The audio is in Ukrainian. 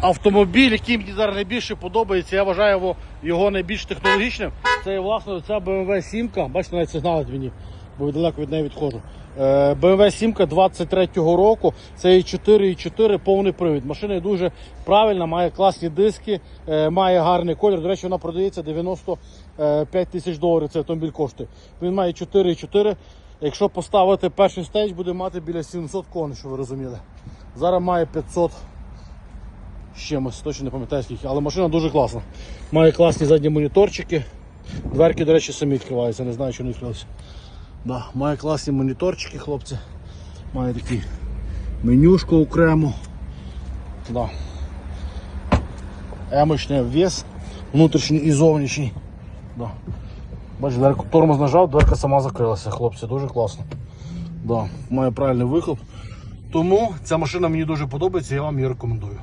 автомобіль, який мені зараз найбільше подобається, я вважаю його, його найбільш технологічним. Це власне ця BMW 7. Бачите, навіть сигналить мені, бо далеко від неї відходжу. Е, BMW 7 23-го року. Це і 4,4 повний привід. Машина дуже правильна, має класні диски, е, має гарний колір. До речі, вона продається 95 тисяч доларів. Це автомобіль коштує. Він має 4,4. Якщо поставити перший стейдж, буде мати біля 700 коней, що ви розуміли. Зараз має 500 з чимось, точно не пам'ятаю скільки, але машина дуже класна. Має класні задні моніторчики. Дверки, до речі, самі відкриваються, не знаю, що не відкрилися. Да, має класні моніторчики, хлопці. Має такі менюшку окремо. Да. Емочний вес, внутрішній і зовнішній. Да. Бачиш, дверку тормоз нажав, дверка сама закрилася, хлопці, дуже класно. Да. Має правильний вихлоп. Тому ця машина мені дуже подобається, я вам її рекомендую.